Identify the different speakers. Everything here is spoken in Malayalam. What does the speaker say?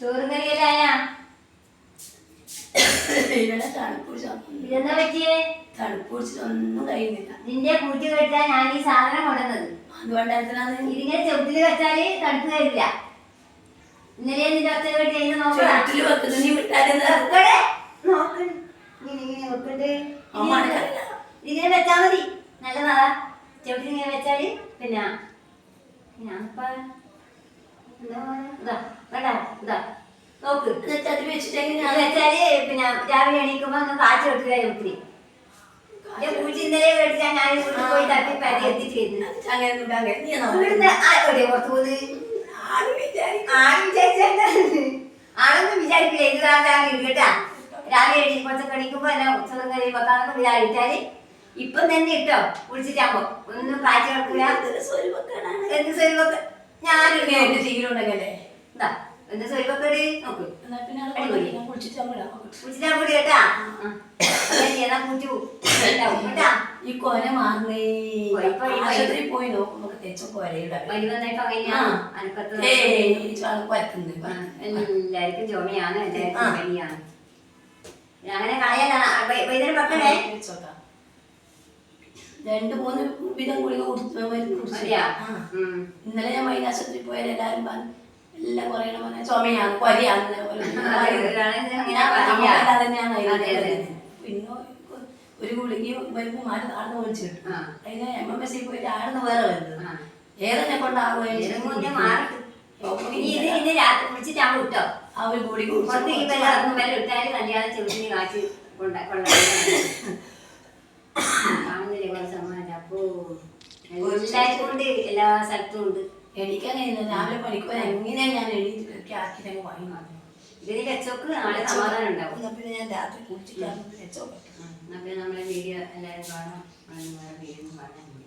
Speaker 1: ചോറും കറിയല്ലായ
Speaker 2: ഇവിടെ തണുപ്പ്
Speaker 1: ഇതെന്താ പറ്റിയേ?
Speaker 2: തണുപ്പ് പിടിച്ചിട്ടൊന്നും കഴിയുന്നില്ല.
Speaker 1: നിന്റെ കൂട്ടി വെച്ചാ ഞാൻ ഈ സാധനം കൊണ്ടുവന്നത്.
Speaker 2: അതുകൊണ്ടാണ്
Speaker 1: ഇതിങ്ങനെ ചെറുപ്പിൽ വെച്ചാൽ തണുപ്പ് വരില്ല. ഇന്നലെ നിന്റെ ഒച്ച വെട്ടി അതിന് നോക്കണം
Speaker 2: ചുവട്ടിൽ നീ വിട്ടാലെന്താ
Speaker 1: നോക്ക്. ഇങ്ങനെ ഇങ്ങനെ വെക്കണ്ട്.
Speaker 2: അമ്മ
Speaker 1: ഇങ്ങനെ
Speaker 2: അറിയില്ല.
Speaker 1: വെച്ചാ മതി. നല്ലതാ ചെവിട്ടിൽ ഇങ്ങനെ വെച്ചാൽ പിന്നെ ഞാനിപ്പ എന്താ പറയാ? ഇതാ വേണ്ട ഇതാ നോക്ക്
Speaker 2: എന്നിട്ട് അത് വെച്ചിട്ടെങ്കിൽ
Speaker 1: ഇത് വെച്ചാൽ പിന്നെ രാവിലെ എണീക്കുമ്പോ കാറ്റ് ചെവിട്ടിൽ എന്റെ പൂച്ച ഇന്നലെ മേടിച്ചാൽ ഞാൻ വീട്ടിൽ പോയി തപ്പി പരി എത്തിച്ചിരുന്നു.
Speaker 2: അങ്ങനെ ഉണ്ടാകെ നീ
Speaker 1: ഇവിടുന്ന് ആ എവിടെയാ പുറത്ത്
Speaker 2: വിചാരിക്കും
Speaker 1: ആരും വിചാരിച്ചെന്താണ് ആളൊന്നും വിചാരിക്കില്ല. ഇത് കാണാൻ കേട്ടാ. രാവിലെ എണീ കുറച്ചൊക്കെ എണീക്കുമ്പോ എന്നെ ഉച്ചതും കറി വെക്കാന്നൊക്കെ വിചാരിച്ചാൽ ഇപ്പം തന്നെ ഇട്ടോ കുളിച്ചിട്ടാകുമ്പോ. ഒന്നും കാഴ്ച വെക്കില്ല എന്ത് സ്വരുവൊക്കെ ഞാനൊരു
Speaker 2: എന്റെ
Speaker 1: എന്താ നോക്ക്.
Speaker 2: കുളിച്ചിട്ട്
Speaker 1: കൂടി കേട്ടാ.
Speaker 2: ഈ മാറുന്നേ.
Speaker 1: പോയി,
Speaker 2: നോക്കും നമുക്ക് തെച്ച
Speaker 1: എല്ലാവർക്കും എല്ലാവർക്കും അങ്ങനെ കളയല്ല വൈകുന്നേരം വെക്കണേ
Speaker 2: രണ്ട് മൂന്ന് വിധം ഗുളിക കുടിച്ചു മരുന്ന് കുടിച്ചു.
Speaker 1: മതിയാ?
Speaker 2: ആ.
Speaker 1: ഉം.
Speaker 2: ഇന്നലെ ഞാൻ വൈകാശത്തിൽ പോയാൽ എല്ലാവരും പറഞ്ഞു എല്ലാം പറയണ പോലെ ചുമയാണ് പിന്നെ ഒരു ഗുളികയും വരുമ്പോ മാറി ആടുന്ന് കിട്ടും
Speaker 1: ആ.
Speaker 2: അതിന് എം എം എസ് സി പോയിട്ട് ആടുന്ന് വേറെ വരുന്നത്. ഏതെന്നെ
Speaker 1: കൊണ്ടാകും ഇത് രാത്രി കുളിച്ചിട്ടാകുമ്പോ വിട്ടോ?
Speaker 2: ആ ഒരു ഗുളിക
Speaker 1: ഈ ഇട്ടാൽ കല്യാണം ചെറുതിന് കാശ് കൊണ്ട കൊള്ളാം എല്ലാ സ്ഥലത്തും ഉണ്ട്.
Speaker 2: എനിക്കങ്ങനെ രാവിലെ പണിക്ക് പോയാൽ എങ്ങനെയാ ഞാൻ എഴുതിയിട്ട് വായി വാങ്ങി
Speaker 1: ഇതിന് കച്ചോക്ക് നാളെ സമാധാനം ഉണ്ടാവും.
Speaker 2: പിന്നെ ഞാൻ രാത്രി വെച്ചോ
Speaker 1: ആ, പിന്നെ നമ്മളെ വീഡിയോ എല്ലാവരും കാണാം. വീഡിയോ കാണാൻ